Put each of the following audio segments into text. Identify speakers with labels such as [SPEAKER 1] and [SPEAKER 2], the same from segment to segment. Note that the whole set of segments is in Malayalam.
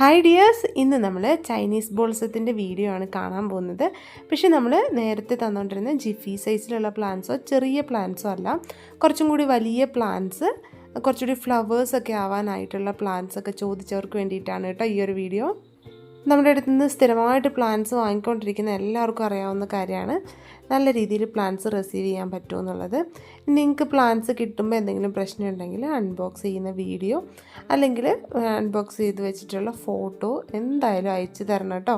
[SPEAKER 1] ഹായ് ഡിയേഴ്സ് ഇന്ന് നമ്മൾ ചൈനീസ് ബോൾസത്തിന്റെ വീഡിയോ ആണ് കാണാൻ പോകുന്നത്. പക്ഷേ നമ്മൾ നേരത്തെ തന്നുകൊണ്ടിരുന്ന ജിഫി സൈസിലുള്ള പ്ലാന്റ്സോ ചെറിയ പ്ലാന്റ്സോ അല്ല കുറച്ചും കൂടി വലിയ പ്ലാന്റ്സ് കുറച്ചുകൂടി ഫ്ലവേഴ്സൊക്കെ ആവാനായിട്ടുള്ള പ്ലാന്റ്സൊക്കെ ചോദിച്ചവർക്ക് വേണ്ടിയിട്ടാണ് കേട്ടോ ഈ ഒരു വീഡിയോ നമ്മുടെ അടുത്ത് നിന്ന് സ്ഥിരമായിട്ട് പ്ലാന്റ്സ് വാങ്ങിക്കൊണ്ടിരിക്കുന്ന എല്ലാവർക്കും അറിയാവുന്ന കാര്യമാണ്. നല്ല രീതിയിൽ പ്ലാന്റ്സ് റിസീവ് ചെയ്യാൻ പറ്റുമെന്നുള്ളത്. നിങ്ങൾക്ക് പ്ലാന്റ്സ് കിട്ടുമ്പോൾ എന്തെങ്കിലും പ്രശ്നം ഉണ്ടെങ്കിൽ അൺബോക്സ് ചെയ്യുന്ന വീഡിയോ അല്ലെങ്കിൽ അൺബോക്സ് ചെയ്ത് വെച്ചിട്ടുള്ള ഫോട്ടോ എന്തായാലും അയച്ചു തരണം കേട്ടോ.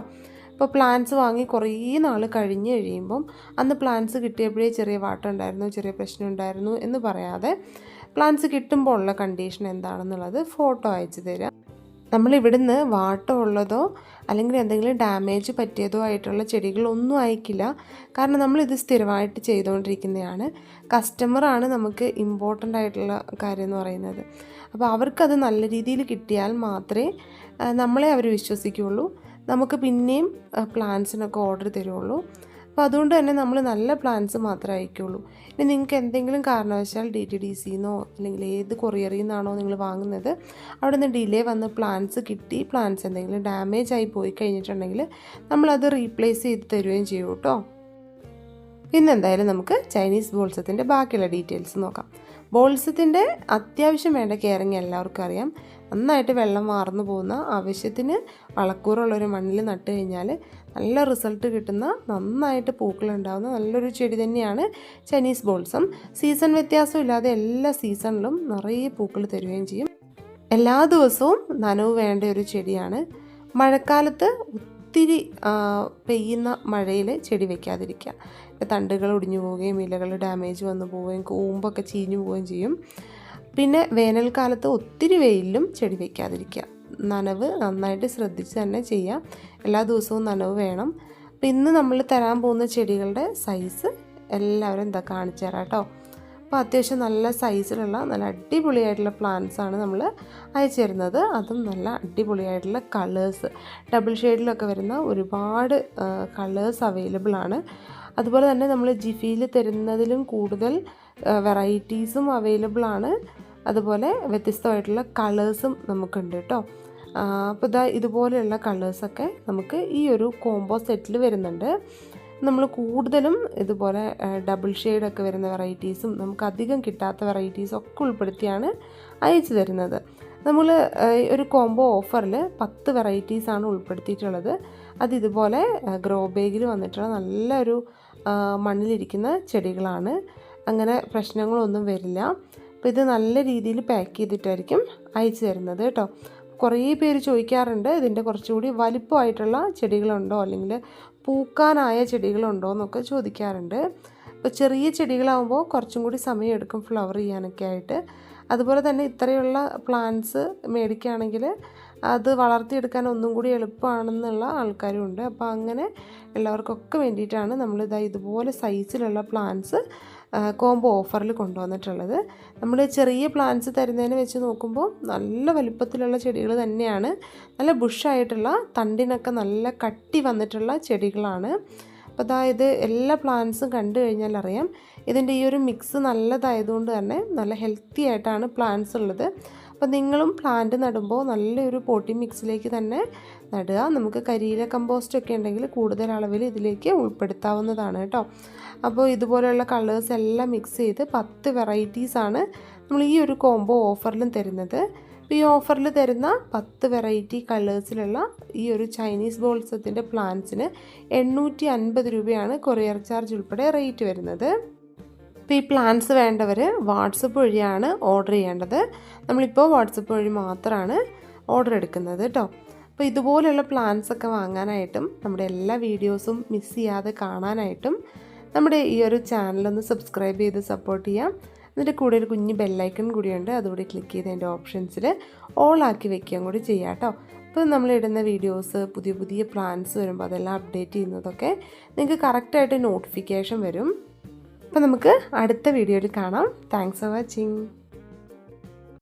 [SPEAKER 1] അപ്പോൾ പ്ലാന്റ്സ് വാങ്ങി കുറേ നാൾ കഴിഞ്ഞ് കഴിയുമ്പം അന്ന് പ്ലാന്റ്സ് കിട്ടിയപ്പോഴേ ചെറിയ വാട്ടം ഉണ്ടായിരുന്നു ചെറിയ പ്രശ്നം ഉണ്ടായിരുന്നു എന്ന് പറയാതെ പ്ലാന്റ്സ് കിട്ടുമ്പോൾ ഉള്ള കണ്ടീഷൻ എന്താണെന്നുള്ളത് ഫോട്ടോ അയച്ചു തരിക നമ്മൾ ഇവിടുന്ന് വാട്ടമുള്ളതോ അല്ലെങ്കിൽ എന്തെങ്കിലും ഡാമേജ് പറ്റിയതോ ആയിട്ടുള്ള ചെടികളൊന്നും അയക്കില്ല കാരണം നമ്മളിത് സ്ഥിരമായിട്ട് ചെയ്തുകൊണ്ടിരിക്കുന്നതാണ്. കസ്റ്റമറാണ് നമുക്ക് ഇമ്പോർട്ടന്റ് ആയിട്ടുള്ള കാര്യം എന്ന് പറയുന്നത്. അപ്പോൾ അവർക്കത് നല്ല രീതിയിൽ കിട്ടിയാൽ മാത്രമേ നമ്മളെ അവർ വിശ്വസിക്കുകയുള്ളൂ. നമുക്ക് പിന്നെയും പ്ലാൻസിനൊക്കെ ഓർഡർ തരുള്ളൂ അപ്പോൾ അതുകൊണ്ട് തന്നെ നമ്മൾ നല്ല പ്ലാൻസ് മാത്രമേ അയക്കുള്ളൂ ഇനി നിങ്ങൾക്ക് എന്തെങ്കിലും കാരണവശാൽ ഡി ടി ഡി സിന്നോ അല്ലെങ്കിൽ ഏത് കൊറിയറിൽ നിന്നാണോ നിങ്ങൾ വാങ്ങുന്നത് അവിടെ നിന്ന് ഡിലേ വന്ന് പ്ലാൻസ് കിട്ടി പ്ലാൻസ് എന്തെങ്കിലും ഡാമേജ് ആയി പോയി കഴിഞ്ഞിട്ടുണ്ടെങ്കിൽ നമ്മളത് റീപ്ലേസ് ചെയ്ത് തരുകയും ചെയ്യും കേട്ടോ. ഇന്നെന്തായാലും നമുക്ക് ചൈനീസ് ബോൾസത്തിന്റെ ബാക്കിയുള്ള ഡീറ്റെയിൽസ് നോക്കാം. ബോൾസത്തിന്റെ അത്യാവശ്യം വേണ്ട കെയറിങ് എല്ലാവർക്കും അറിയാം. നന്നായിട്ട് വെള്ളം വാർന്നു പോകുന്ന ആവശ്യത്തിന് വളക്കൂറുള്ളൊരു മണ്ണിൽ നട്ട് കഴിഞ്ഞാൽ നല്ല റിസൾട്ട് കിട്ടുന്ന നന്നായിട്ട് പൂക്കളുണ്ടാകുന്ന നല്ലൊരു ചെടി തന്നെയാണ് ചൈനീസ് ബോൾസം. സീസൺ വ്യത്യാസം ഇല്ലാതെ എല്ലാ സീസണിലും നിറയെ പൂക്കൾ തരുകയും ചെയ്യും. എല്ലാ ദിവസവും നനവ് വേണ്ട ഒരു ചെടിയാണ്. മഴക്കാലത്ത് ഒത്തിരി പെയ്യുന്ന മഴയിൽ ചെടി വെക്കാതിരിക്കുക. തണ്ടുകൾ ഒടിഞ്ഞു പോവുകയും ഇലകൾ ഡാമേജ് വന്നു പോവുകയും കൂമ്പൊക്കെ ചീഞ്ഞു പോവുകയും ചെയ്യും. പിന്നെ വേനൽക്കാലത്ത് ഒത്തിരി വെയിലും ചെടി വയ്ക്കാതിരിക്കുക നനവ് നന്നായിട്ട് ശ്രദ്ധിച്ച് തന്നെ ചെയ്യുക. എല്ലാ ദിവസവും നനവ് വേണം. അപ്പം ഇന്ന് നമ്മൾ തരാൻ പോകുന്ന ചെടികളുടെ സൈസ് എല്ലാവരും എന്താ കാണിച്ചു തരാം കേട്ടോ. അപ്പോൾ അത്യാവശ്യം നല്ല സൈസിലുള്ള നല്ല അടിപൊളിയായിട്ടുള്ള പ്ലാന്റ്സ് ആണ് നമ്മൾ അയച്ചു തരുന്നത് അതും നല്ല അടിപൊളിയായിട്ടുള്ള കളേഴ്സ് ഡബിൾ ഷെയ്ഡിലൊക്കെ വരുന്ന ഒരുപാട് കളേഴ്സ് അവൈലബിൾ ആണ്. അതുപോലെ തന്നെ നമ്മൾ ജിഫിയിൽ തരുന്നതിലും കൂടുതൽ വെറൈറ്റീസും അവൈലബിൾ ആണ്. അതുപോലെ വ്യത്യസ്തമായിട്ടുള്ള കളേഴ്സും നമുക്കുണ്ട് കേട്ടോ. അപ്പോൾ ഇതാ ഇതുപോലെയുള്ള കളേഴ്സൊക്കെ നമുക്ക് ഈ ഒരു കോംബോ സെറ്റിൽ വരുന്നുണ്ട്. നമ്മൾ കൂടുതലും ഇതുപോലെ ഡബിൾ ഷെയ്ഡൊക്കെ വരുന്ന വെറൈറ്റീസും നമുക്ക് അധികം കിട്ടാത്ത വെറൈറ്റീസും ഒക്കെ ഉൾപ്പെടുത്തിയാണ് അയച്ചു തരുന്നത്. നമ്മൾ ഒരു കോംബോ ഓഫറിൽ പത്ത് വെറൈറ്റീസാണ് ഉൾപ്പെടുത്തിയിട്ടുള്ളത്. അത് ഇതുപോലെ ഗ്രോ ബേഗിൽ വന്നിട്ടുള്ള നല്ലൊരു മണ്ണിലിരിക്കുന്ന ചെടികളാണ്. അങ്ങനെ പ്രശ്നങ്ങളൊന്നും വരില്ല. അപ്പോൾ ഇത് നല്ല രീതിയിൽ പാക്ക് ചെയ്തിട്ടായിരിക്കും അയച്ചു തരുന്നത് കേട്ടോ. കുറേ പേര് ചോദിക്കാറുണ്ട് ഇതിന്റെ കുറച്ചുകൂടി വലിപ്പമായിട്ടുള്ള ചെടികളുണ്ടോ? അല്ലെങ്കിൽ പൂക്കാനായ ചെടികളുണ്ടോ എന്നൊക്കെ ചോദിക്കാറുണ്ട്. ഇപ്പോൾ ചെറിയ ചെടികളാകുമ്പോൾ കുറച്ചും കൂടി സമയമെടുക്കും ഫ്ലവർ ചെയ്യാനൊക്കെ ആയിട്ട്. അതുപോലെ തന്നെ ഇത്രയുള്ള പ്ലാന്റ്സ് മേടിക്കുകയാണെങ്കിൽ അത് വളർത്തിയെടുക്കാൻ ഒന്നും കൂടി എളുപ്പമാണെന്നുള്ള ആൾക്കാരും ഉണ്ട് അപ്പോൾ അങ്ങനെ ഉള്ളവർക്കൊക്കെ വേണ്ടിയിട്ടാണ് നമ്മളിതാ ഇതുപോലെ സൈസിലുള്ള പ്ലാന്റ്സ് കോംബോ ഓഫറിൽ കൊണ്ടുവന്നിട്ടുള്ളത്. നമ്മൾ ചെറിയ പ്ലാന്റ്സ് തരുന്നതിന് വെച്ച് നോക്കുമ്പോൾ നല്ല വലുപ്പത്തിലുള്ള ചെടികൾ തന്നെയാണ്. നല്ല ബുഷായിട്ടുള്ള തണ്ടിനൊക്കെ നല്ല കട്ടി വന്നിട്ടുള്ള ചെടികളാണ്. അപ്പോൾ അതായത് എല്ലാ പ്ലാന്റ്സും കണ്ടു കഴിഞ്ഞാൽ അറിയാം. ഇതിന്റെ ഈ ഒരു മിക്സ് നല്ലതായതുകൊണ്ട് തന്നെ നല്ല ഹെൽത്തി ആയിട്ടാണ് പ്ലാന്റ്സ് ഉള്ളത്. അപ്പോൾ നിങ്ങളും പ്ലാന്റ് നടുമ്പോൾ നല്ലൊരു പോട്ടി മിക്സിലേക്ക് തന്നെ നടുക. നമുക്ക് കരിയില കമ്പോസ്റ്റ് ഒക്കെ ഉണ്ടെങ്കിൽ കൂടുതൽ അളവിൽ ഇതിലേക്ക് ഉൾപ്പെടുത്താവുന്നതാണ് കേട്ടോ. അപ്പോൾ ഇതുപോലെയുള്ള കളേഴ്സ് എല്ലാം മിക്സ് ചെയ്ത് പത്ത് വെറൈറ്റീസാണ് നമ്മൾ ഈ ഒരു കോംബോ ഓഫറിലും തരുന്നത്. ഈ ഓഫറിൽ തരുന്ന പത്ത് വെറൈറ്റി കളേഴ്സിലുള്ള ഈ ഒരു ചൈനീസ് ബോൾസത്തിന്റെ പ്ലാന്റ്സിന് എണ്ണൂറ്റി അൻപത് രൂപയാണ് കൊറിയർ ചാർജ് ഉൾപ്പെടെ റേറ്റ് വരുന്നത്. അപ്പോൾ ഈ പ്ലാൻസ് വേണ്ടവർ വാട്സപ്പ് വഴിയാണ് ഓർഡർ ചെയ്യേണ്ടത്. നമ്മളിപ്പോൾ വാട്സപ്പ് വഴി മാത്രമാണ് ഓർഡർ എടുക്കുന്നത് കേട്ടോ അപ്പോൾ ഇതുപോലെയുള്ള പ്ലാൻസ് ഒക്കെ വാങ്ങാനായിട്ടും നമ്മുടെ എല്ലാ വീഡിയോസും മിസ് ചെയ്യാതെ കാണാനായിട്ടും നമ്മുടെ ഈ ഒരു ചാനലൊന്ന് സബ്സ്ക്രൈബ് ചെയ്ത് സപ്പോർട്ട് ചെയ്യാം. എന്നിട്ട് കൂടെ ഒരു കുഞ്ഞ് ബെല്ലൈക്കൺ കൂടിയുണ്ട്. അതുകൂടി ക്ലിക്ക് ചെയ്ത് അതിന്റെ ഓപ്ഷൻസിൽ ഓൾ ആക്കി വെക്കുകയും കൂടി ചെയ്യാം കേട്ടോ അപ്പോൾ നമ്മൾ ഇടുന്ന വീഡിയോസ് പുതിയ പുതിയ പ്ലാൻസ് വരുമ്പോൾ അതെല്ലാം അപ്ഡേറ്റ് ചെയ്യുന്നതൊക്കെ നിങ്ങൾക്ക് കറക്റ്റായിട്ട് നോട്ടിഫിക്കേഷൻ വരും. അപ്പോൾ നമുക്ക് അടുത്ത വീഡിയോയിൽ കാണാം. Thanks for watching